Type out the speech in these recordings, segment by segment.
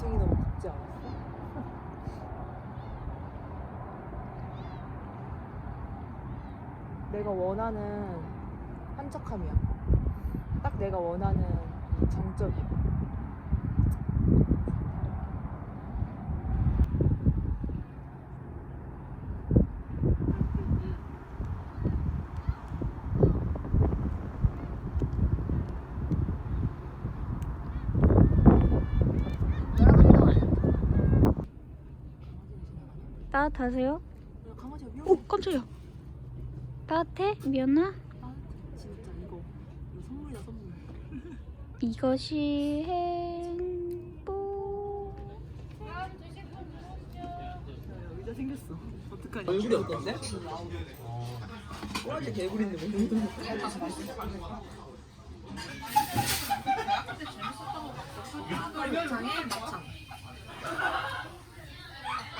등이 너무 굽지 않았어? 내가 원하는 한적함이야. 딱 내가 원하는 이 정적이야. 따뜻하세요? 야, 강아지가 위험해. 오 깜짝이야. 따뜻해? 미연아? 아, 진짜 이거 이거 선물이다 선물. 이것이 행복. 야, 의자 생겼어. 어떡하냐? 얼굴이 어떤데? 꼬라지 개구리인데 뭐. 장에 막창.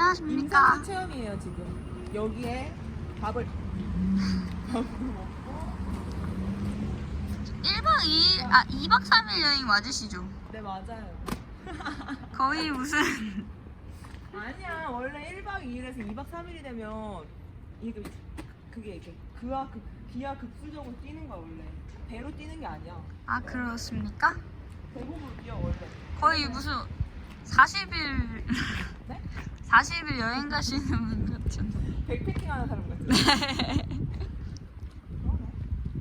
안녕하십니까. 인상 체험이에요 지금. 여기에 밥을 1박 2일, 아 2박 3일 여행 맞으시죠? 네 맞아요. 거의 무슨 아니야 원래 1박 2일에서 2박 3일이 되면 이게 그게 이렇게 그와 극 기하 급수적으로 뛰는 거야 원래 배로 뛰는 게 아니야 아 그렇습니까? 배몸으로 뛰어 원래 거의 무슨 40일 네? 40일 여행 가시는 분 같은. 백패킹 하는 사람 같아 네. 그러네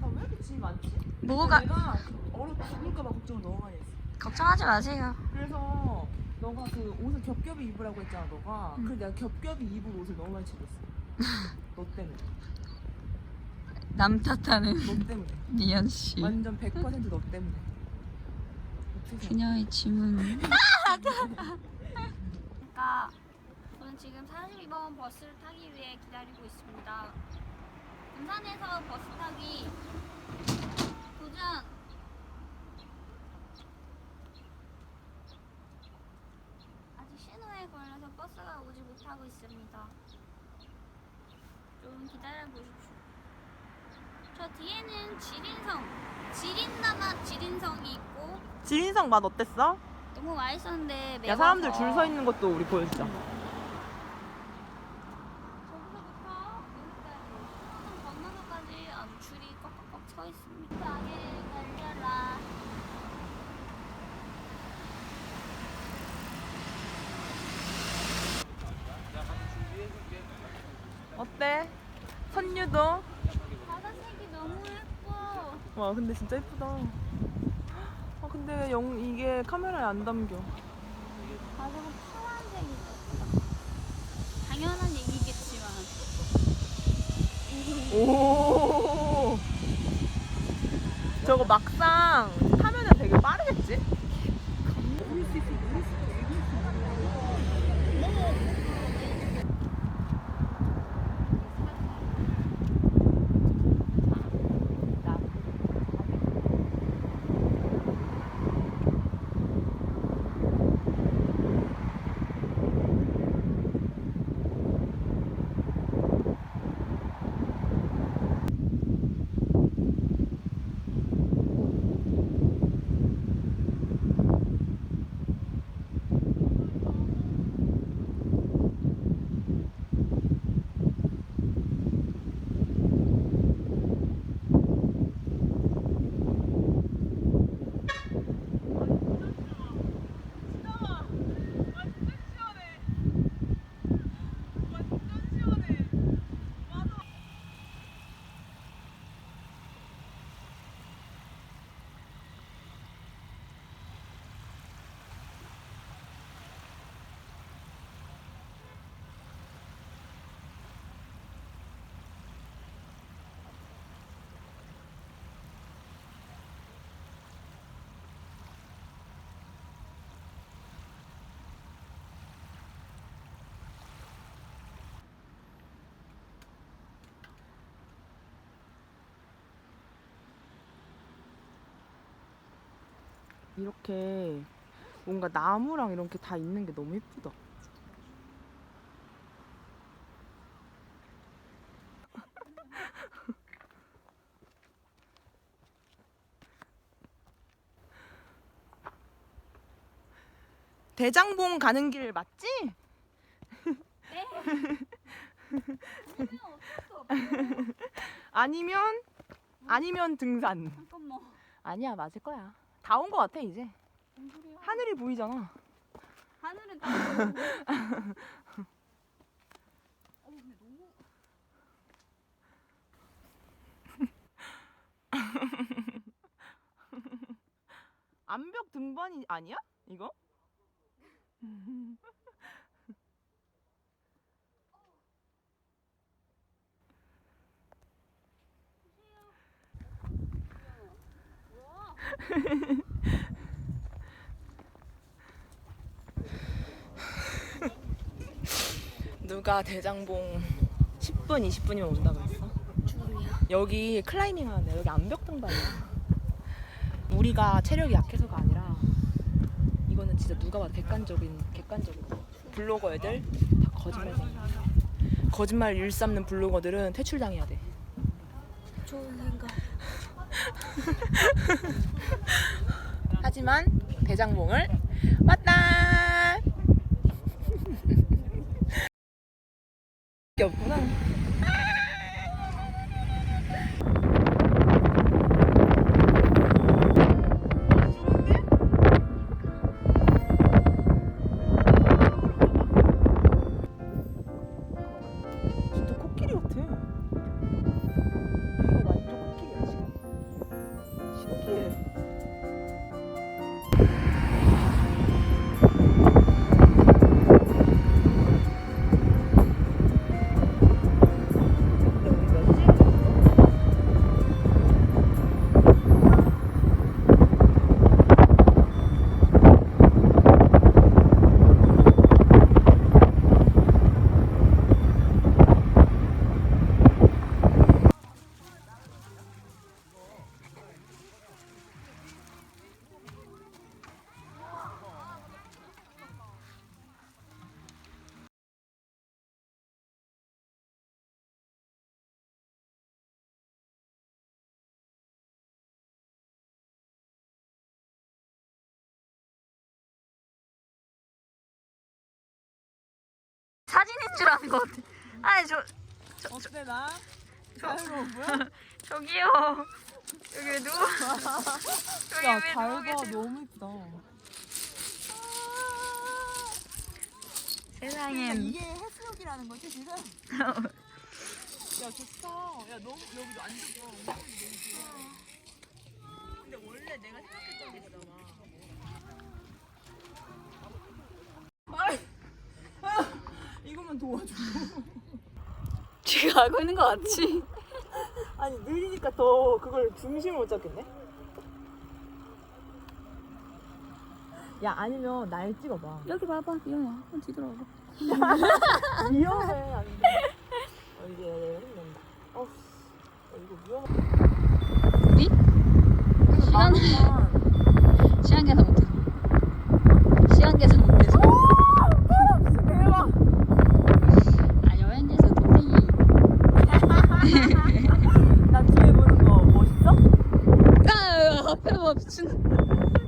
나왜 이렇게 짐이 많지? 뭐가 내가 얼어 죽을까 봐 걱정을 너무 많이 했어 걱정하지 마세요. 그래서 너가 그 옷을 겹겹이 입으라고 했잖아 너가 음. 그래서 내가 겹겹이 입을 옷을 너무 많이 챙겼어 너 때문에 남 탓하는 너 때문에 미연 씨. 완전 100%너 때문에 어떻게 그녀의 짐은. 저는 지금 42번 버스를 타기 위해 기다리고 있습니다. 부산에서 버스 타기 도전. 아직 신호에 걸려서 버스가 오지 못하고 있습니다. 좀 기다려 보십시오. 저 뒤에는 지린성, 지린나맛 지린성이 있고 지린성 맛 어땠어? 너무 맛있었는데 매워서 야 사람들 줄 서 있는 것도 우리 보여주자 저기서부터 여기까지 수원 건너서까지 아주 줄이 꽉꽉꽉 서 있습니다. 가게 달려라. 어때? 선유도? 바다색이 너무 예뻐. 와 근데 진짜 예쁘다 아 근데 왜 영, 이게 카메라에 안 담겨 바다가 파란색이죠. 당연한 얘기겠지만 오 저거 막상 이렇게 뭔가 나무랑 이런 게다 있는 게 너무 예쁘다. 대장봉 가는 길 맞지? 네. 아니면 아니면 등산. 잠깐만. 아니야 맞을 거야. 다온거 같아 이제. 하늘이 보이잖아. 하늘은 딱. 어, 근데 너무 암벽 등반이 아니야? 이거? 누가 대장봉 10분, 20분이면 온다고 했어? 여기 클라이밍 하는데 여기 암벽 등반이야. 우리가 체력이 약해서가 아니라 이거는 진짜 누가 봐도 객관적인 객관적으로 블로거 애들 다 거짓말쟁이야. 거짓말 일삼는 블로거들은 퇴출당해야 돼. 좋은 생각. 하지만 대장봉을 왔다. 신기해. 줄 아는 것 같아. 아니 저 어때 나? 자유로워 보여? 저기요. 여기 누구? 여기 야, 왜잘 누워 봐. 계세요? 너무 이쁘다. 세상엔 이게 해수욕이라는 거지, 지금? 야, 좋다. 야, 너무, 여기도 안 좋아. 좋아. 근데 원래 내가 생각했던 게 있잖 도와줘. 지금 알고 있는 거 같지? 아니, 느리니까 더 그걸 중심을 못 잡겠네? 야, 아니면 날 찍어봐. 여기 봐봐 미영아 한번 뒤돌아봐. 위험해, 안 돼. 어, 이게. 어, 어, 이거 위험해. 우리? 시간 아, 미친.